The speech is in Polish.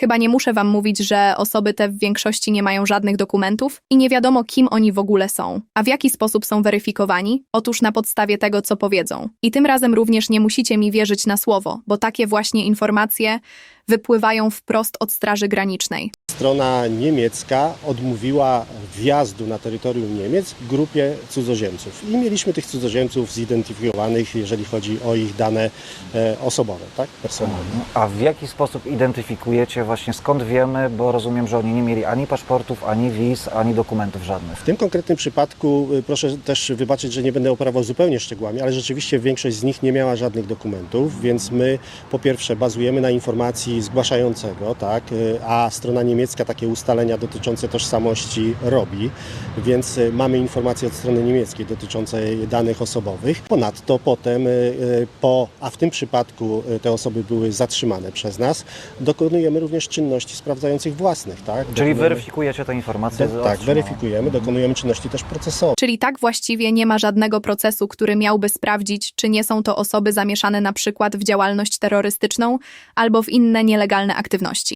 Chyba nie muszę wam mówić, że osoby te w większości nie mają żadnych dokumentów i nie wiadomo, kim oni w ogóle są. A w jaki sposób są weryfikowani? Otóż na podstawie tego, co powiedzą. I tym razem również nie musicie mi wierzyć na słowo, bo takie właśnie informacje wypływają wprost od Straży Granicznej. Strona niemiecka odmówiła wjazdu na terytorium Niemiec grupie cudzoziemców. I mieliśmy tych cudzoziemców zidentyfikowanych, jeżeli chodzi o ich dane e, osobowe, tak, personalne. A w jaki sposób identyfikujecie właśnie, skąd wiemy, bo rozumiem, że oni nie mieli ani paszportów, ani wiz, ani dokumentów żadnych. W tym konkretnym przypadku y, proszę też wybaczyć, że nie będę operował zupełnie szczegółami, ale rzeczywiście większość z nich nie miała żadnych dokumentów, więc my po pierwsze bazujemy na informacji zgłaszającego, tak, y, a strona niemiecka takie ustalenia dotyczące tożsamości robi, więc y, mamy informacje od strony niemieckiej dotyczące danych osobowych. Ponadto potem y, y, po, a w tym przypadku te osoby były zatrzymane przez nas, dokonujemy również czynności sprawdzających własnych, tak. Czyli Dokonujemy- weryfikujecie te informacje? z tak, weryfikujemy, dokonujemy czynności też procesowych. Czyli tak właściwie nie ma żadnego procesu, który miałby sprawdzić, czy nie są to osoby zamieszane na przykład w działalność terrorystyczną albo w inne nielegalne aktywności.